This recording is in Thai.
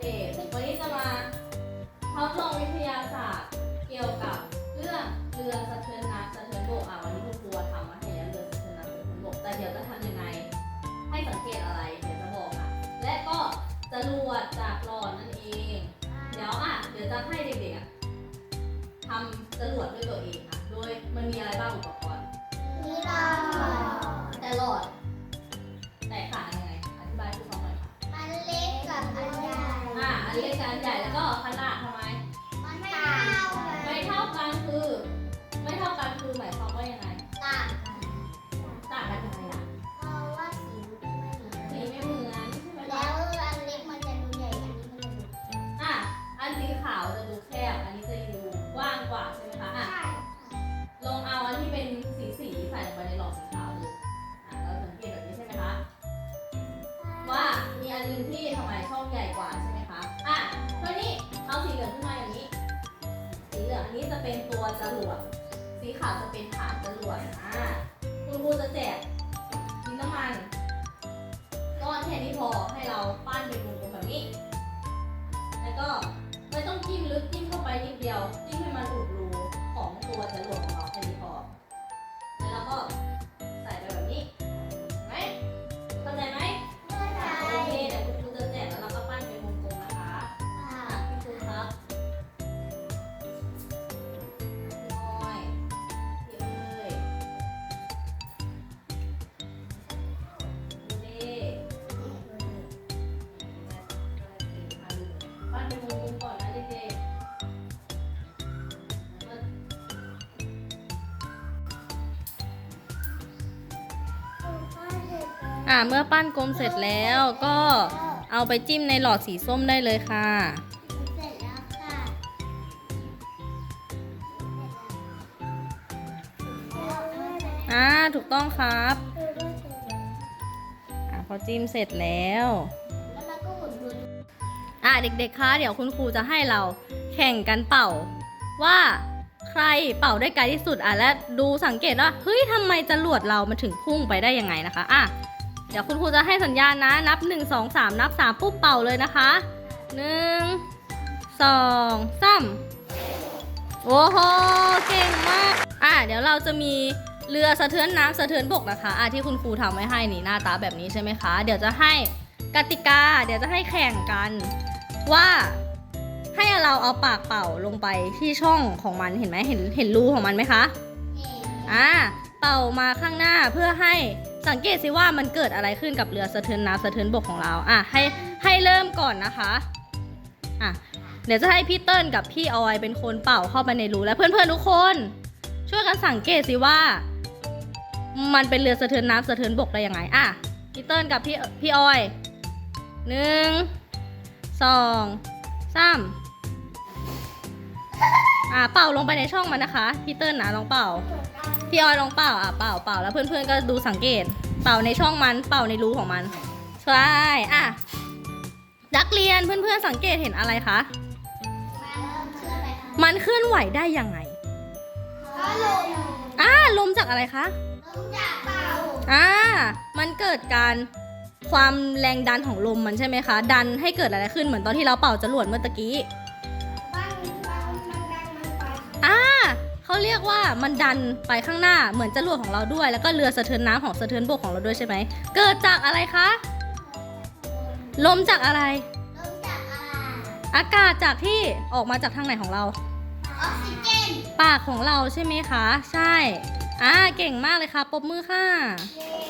เด็กวันนี้จะมาทดลองวิทยาศาสตร์เกี่ยวกับเรื่องเรือสะเทือนน้ำสะเทือนบกอะวันนี้คุณครูทำมาให้แล้วเรือสะเทือนน้ำสะเทือนบกแต่เดี๋ยวจะทำยังไง ให้สังเกตอะไรเดี๋ยวจะบอกอะ และก็จรวดจากหลอดนั่นเอง เดี๋ยวอะเดี๋ยวจะให้เด็กๆอะทำจรวดด้วยตัวเองอะ อ่าอันเล็กกับอันใหญ่แล้วก็ขนาดทำไม มันไม่เท่ากัน ไม่เท่ากันคือ ไม่เท่ากันคือหมายความว่า จะเป็นตัวจรวดสีขาวจะเป็นฐานจรวดอ่าคุณครูจะแจกดินน้ำมันก้อนแค่นี้พอให้เราปั้นเป็นวงกลมแบบนี้ แล้วก็ อ่าเมื่อปั้นกลมเสร็จแล้วก็เอาไปจิ้มในหลอดสีส้มได้เลยค่ะ เสร็จแล้วค่ะอ่าถูกต้องครับอ่าพอจิ้มเสร็จแล้วแล้วเราก็หมุนวนอ่าเด็กๆคะเดี๋ยวคุณครูจะให้เราแข่งกันเป่า ว่าใครเป่าได้ไกลที่สุดอะและดูสังเกตว่าเฮ้ยทำไมจรวดเรามันถึงพุ่งไปได้ยังไงนะคะอะ เดี๋ยวคุณครูจะให้สัญญาณนะ นับ 1 2 3 นับ 3 ปุ๊บเป่าเลยนะคะ 1 2 3 โอ้โห เก่งมาก อะเดี๋ยวเราจะมีเรือสะเทือนน้ำสะเทือนบกนะคะอะที่คุณครูทำไว้ให้นี่หน้าตาแบบนี้ใช่ไหมคะ เดี๋ยวจะให้กติกา เดี๋ยวจะให้แข่งกัน ว่าให้เราเอาปากเป่าลงไปที่ช่องของมันเห็นไหมเห็นเห็นรูของมันไหมคะเองอ่าเป่ามาข้างหน้าเพื่อให้ สังเกตสิว่ามันเกิดอะไรขึ้นกับเรือสะเทือนน้ำสะเทือนบกของเราอะให้ให้เริ่มก่อนนะคะอะเดี๋ยวจะให้พี่เติ้ลกับพี่ออยเป็นคนเป่าเข้าไปในรูและเพื่อนๆทุกคน ช่วยกันสังเกตสิว่า มันเป็นเรือสะเทือนน้ำสะเทือนบกได้ยังไงอะพี่เติ้ลกับพี่พี่ออยหนึ่งสองสามอะเป่าลงไปในช่องมันนะคะพี่เติ้ลนะลองเป่า พี่ออยลองเป่าอะเป่าเป่าแล้วเพื่อนๆก็ดูสังเกต เป่าในช่องมันเป่าในรูของมันใช่อะนักเรียนเพื่อนๆสังเกตเห็นอะไรคะมันเคลื่อนไปทางมันเคลื่อนไหวได้ยังไงเพราะลมอ่าลมจากอะไรคะลมจากเป่าอ่ามันเกิดการความแรงดันของลมมันใช่ไหมคะ ดันให้เกิดอะไรขึ้นเหมือนตอนที่เราเป่าจรวดเมื่อตะกี้ เขาเรียกว่ามันดันไปข้างหน้าเหมือนจรวดของเราด้วย แล้วก็เรือสะเทือนน้ำของสะเทือนบกของเราด้วยใช่ไหมเกิดจากอะไรคะลมจากอะไร ลมจากอะไรอากาศจากที่ออกมาจากทางไหนของเรา ออกซิเจน ปากของเราใช่ไหมคะ ใช่ อ่า เก่งมากเลยค่ะปรบมือค่ะเย้